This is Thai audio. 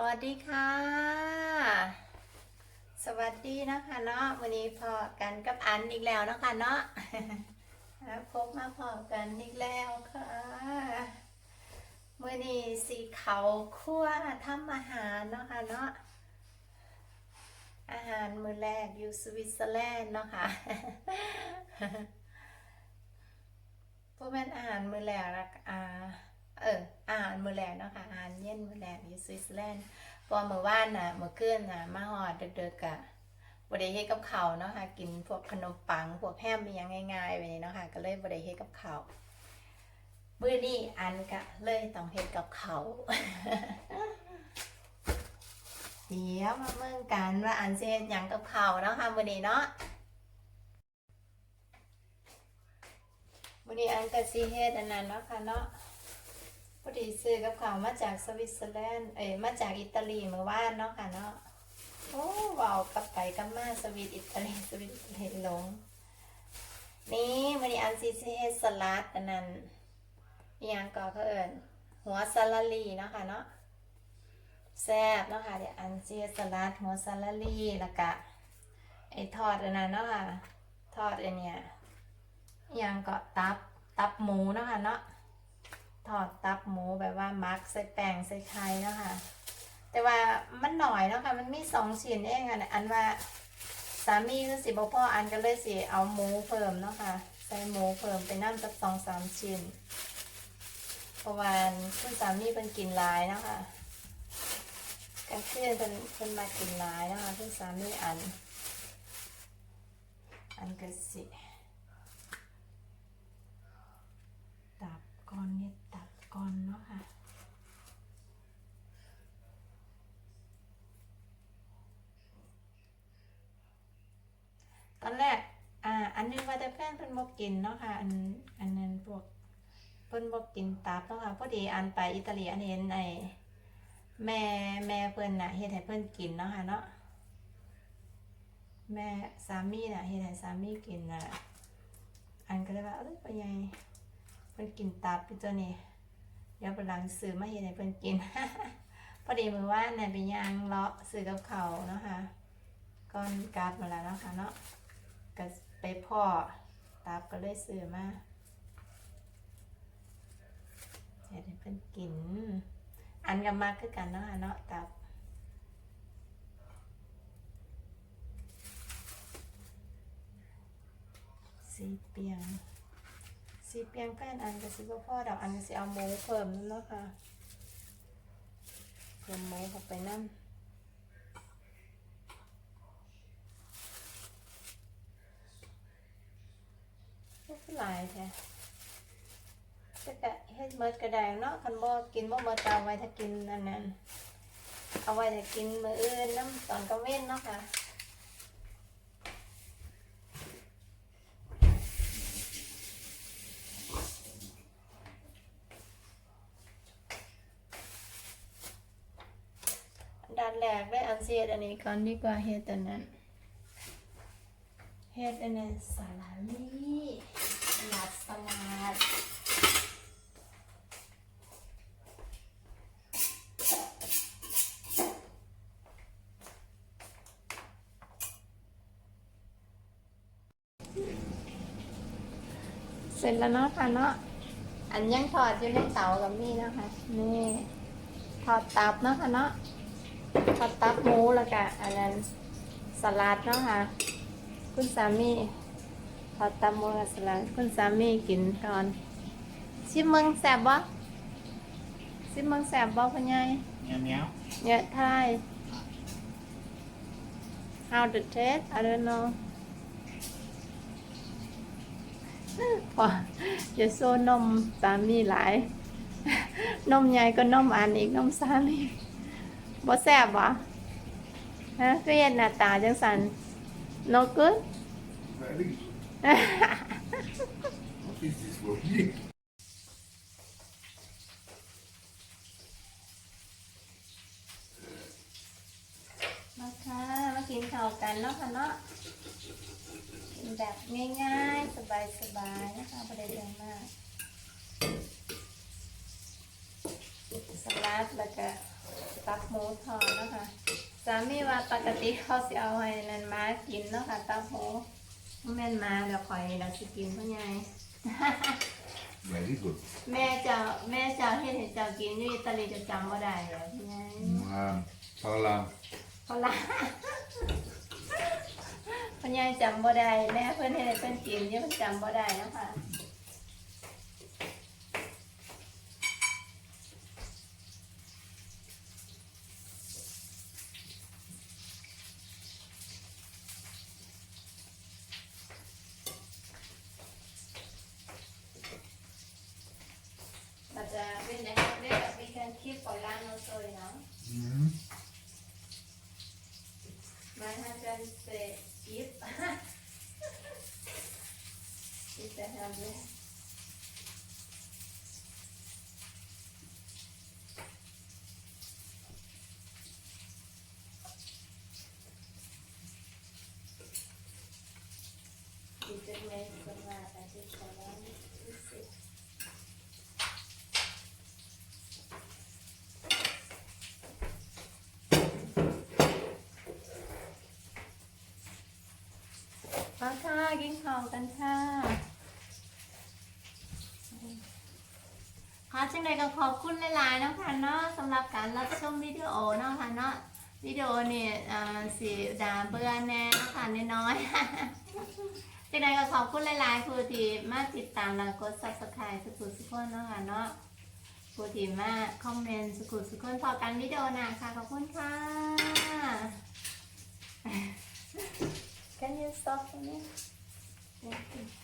วัสดีค่ะ สวัสดีนะคะเนาะวันนี้พอกันกับอันอีกแล้วนะคะเนาะพบมาพอกันอีกแล้วค่ะมื่อนี้สีเขาคั่วทำอาหารเนาะค่ะเนาะอาหารมื้อแรกอยู่สวิตเซอร์แลนด์เนาะค่ะพวกแม่นอาหารมื้อแรกนะอ่าเออ อาหารมื้อแรกเนาะค่ะอาหารเย็นมื้อแรกอยู่สวิตเซอร์แลนด์พอมื้อวานน่ะมื้อคืนน่ะมาฮอดดึกๆกะบ่ได้เฮ็ดกับข้าวเนาะค่ะกินพวกขนมปังพวกแฮมอีหยังง่ายๆไปนี่เนาะค่ะก็เลยบ่ได้เฮ็ดกับข้าวมื้อนี้อันก็เลยต้องเฮ็ดกับข้าวเดี๋ยวมาเบิ่งกันว่าอันเฮ็ดหยังกับเขาเนาะค่ะมื้อนี้เนาะมื้อนี้อันก็สิเฮดอันนั้นเนาะค่ะเนาะ พอดีซื้อกับข้าวมาจากสวิตเซอร์แลนด์ เอ้ยมาจากอิตาลีเมื่อวานเนาะค่ะเนาะ โอ้ว้าวกลับไปกลับมาสวิตอิตาลีสวิตอิตาลีหลง นี่มันนี้อันซีเซเฮสลัดอันนั้นอหยังก็เขาเอิญหัวซาลาลีเนาะค่ะเนาะแซ่บเนาะค่ะเดี๋ยวอันซีเฮ็ดสลัดหัวซาลาลีแล้วก็ไอ้ทอดอันนั้นเนาะค่ะทอดอันเนี้ยยังก็ตับตับหมูเนาะค่ะเนาะ ทอดตับหมูแบบว่ามักใส่แป้งใส่ไข่เนาะค่ะแต่ว่ามันหน่อยเนาะค่ะมันมีสองชิ้นเองอะนะอันว่าสามีคือสิบพ่ออันก็เลยสิเอาหมูเพิ่มเนาะค่ะใส่หมูเพิ่มไปน้ำสักสองสามชิ้นเพราะว่าคุณสามีเป็นกินลายเนาะค่ะกลางคืนเป็นเป็นมากินลายเนาะคะคุณสามีอัน อันก็สิตับก้อนเนี่ยตับก้อนเนาะค่ะ ตอนแรก อ่า อั นนึงว่าแต่แฟนเพิ่นบอกกินเนาะค่ะ อันอันนั้นพวกเพิ่นบอกกินตับเนาะค่ะพอดีอันไปอิตาลีอันเห็นไอ้แม่แม่เพิ่นน่ะเฮ็ดให้เพิ่นกินเนาะค่ะเนาะแม่สามีน่ะเฮ็ดให้สามีกินน่ะอันก็เลยว่าเอ้ยไปยังเพิ่นกินตับอยู่ตัวนี้เดี๋ยวไปหลังซื้อมาเฮ็ดให้เพิ่นกินพอดีมือว่านเนี่ยไปย่างเลาะซื้อกับเขาเนาะค่ะก้อนกราฟมาแล้วเนาะค่ะเนาะ ก็ไปพ่อตับก็เลยซื้อมาเฮ็ดให้เพิ่นกิน อันกับมากคือกันเนาะเนาะตับสีเปียงสีเปียงแป้นอันก็สิบ่พอดอกอันก็สิเอาหมูเพิ่มนั่นเนาะค่ะเพิ่มหมูเข้าไปนั่น หลายแท้จะกะเฮ็ดเมิดกระไดเนาะคันบ่กินบ่เมิดก็เอาไว้ถ้ากินอันนั้นเอาไว้ถ้ากินมื้ออื่นน้ำตอนกลางเว้นเนาะค่ะด้านแรกได้อันเสียดอันนี้ก่อนดีกว่าเฮ็ดอันนั้นเฮ็ดอันนั้นสลัดลี่ดสลัด เสร็จแล้วเนาะค่ะเนาะอันยังทอดอยู่ในเตากับนี่นะคะนี่ทอดตับเนาะค่ะเนาะทอดตับหมูแล้วก็อันนั้นสลัดเนาะค่ะ คุณสามีทอดตับหมูกับสลัดคุณสามีกินก่อนชิมมึงแสบบ่ชิมมึงแสบบ่พ่อใหญ่ Meow meow. เนี่ยทาย how the taste I don't know พอจะโซนมสามีหลาย นมใหญ่ก็นมอันอีกนมสามีบ่แซ่บบ่ฮะคือเฮ็ดหน้าตาจังซั่น no good Very good. What is this for me? มาค่ะมากินข้าวกันเนาะค่ะเนาะ กินแบบง่ายๆ สบายๆ นะคะบ่ได้เรื่องมาก สลัดแล้วก็ตับหมูทอดเนาะค่ะสามีว่าปกติเขาสิเอาให้นันมากินเนาะค่ะตับหมูแม่นมาเดี๋ยวคอยเราสิกินพ่อใหญ่ Very good. แม่เจ้าแม่เจ้าเฮ็ดให้เจ้ากินอยู่อิตาลีจะจำบ่ได้เหรอพ่อใหญ่ Um, parla. เขาละ พ่อใหญ่จำบ่ได้แม่เพิ่นให้เพิ่นกินอยู่เพิ่นจำบ่ได้เนาะค่ะ ดีจังเลยาแต่ที่องที่สิมาค่ะกินข้าวกันค่ะ ค่ะจังใดก็ขอบคุณหลายๆเนาะค่ะเนาะสำหรับการรับชมวิดีโอเนาะค่ะเนาะวิดีโอนี่สีดาเบื่อแน่เนะค่ะน้อยๆจังใดก็ขอบคุณหลายๆผู้ที่มาติดตามและกด subscribe สุขุสุขคนเนาะค่ะเนาะผู้ที่มาคอมเมนต์สุขุสุขคนพอกันวิดีโอหน้าค่ะขอบคุณค่ะ Can you stop for me? Thank you.